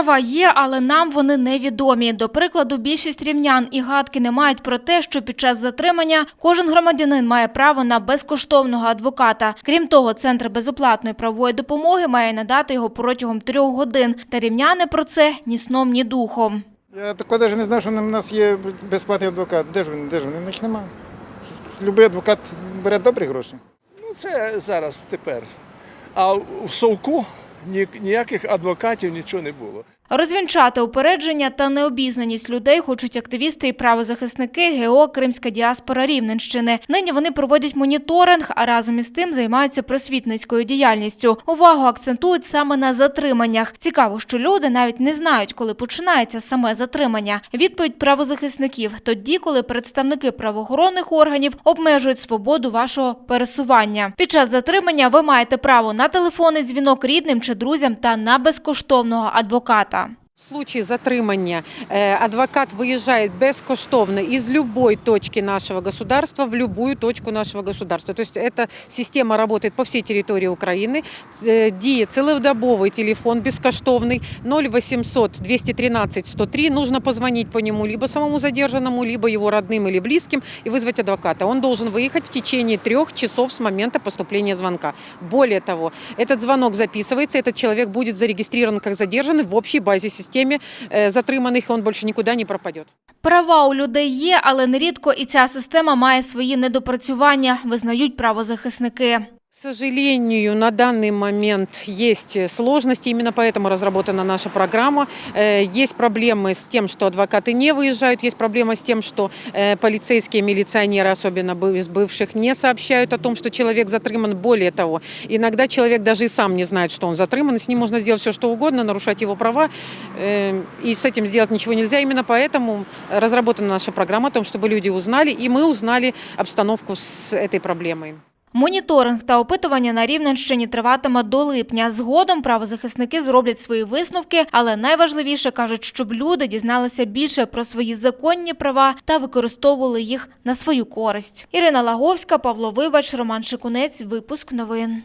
Права є, але нам вони невідомі. До прикладу, більшість рівнян і гадки не мають про те, що під час затримання кожен громадянин має право на безкоштовного адвоката. Крім того, центр безоплатної правової допомоги має надати його протягом трьох годин. Та рівняни про це ні сном, ні духом. Я такого навіть не знав, що в нас є безплатний адвокат. Де ж він? Де ж він? Їх немає. Любий адвокат бере добрі гроші. Ну, це зараз тепер. А в Совку ніяких адвокатів нічого не було. Розвінчати упередження та необізнаність людей хочуть активісти і правозахисники ГО Кримська діаспора Рівненщини. Нині вони проводять моніторинг, а разом із тим займаються просвітницькою діяльністю. Увагу акцентують саме на затриманнях. Цікаво, що люди навіть не знають, коли починається саме затримання. Відповідь правозахисників тоді, коли представники правоохоронних органів обмежують свободу вашого пересування. Під час затримання ви маєте право на телефонний дзвінок рідним чи друзям та на безкоштовного адвоката. В случае затримання э, адвокат выезжает бескоштовно из любой точки нашего государства в любую точку нашего государства. То есть эта система работает по всей территории Украины. Э, Діє целодобовый телефон бескоштовный 0800 213 103. Нужно позвонить по нему либо самому задержанному, либо его родным или близким и вызвать адвоката. Он должен выехать в течение трех часов с момента поступления звонка. Более того, этот звонок записывается, этот человек будет зарегистрирован как задержанный в общей базе системы э, затриманих, и он больше никуда не пропадет. Права у людей є, але нерідко і ця система має свої недопрацювання, визнають правозахисники. К сожалению, на данный момент есть сложности, именно поэтому разработана наша программа. Э, Есть проблемы с тем, что адвокаты не выезжают, есть проблема с тем, что э, полицейские милиционеры, особенно из бывших, не сообщают о том, что человек затрыман. Более того, иногда человек даже и сам не знает, что он затрыман, с ним можно сделать все, что угодно, нарушать его права, э, и с этим сделать ничего нельзя. Именно поэтому разработана наша программа о том, чтобы люди узнали, и мы узнали обстановку с этой проблемой. Моніторинг та опитування на Рівненщині триватиме до липня. Згодом правозахисники зроблять свої висновки, але найважливіше кажуть, щоб люди дізналися більше про свої законні права та використовували їх на свою користь. Ірина Лаговська, Павло Вибач, Роман Шикунець. Випуск новин.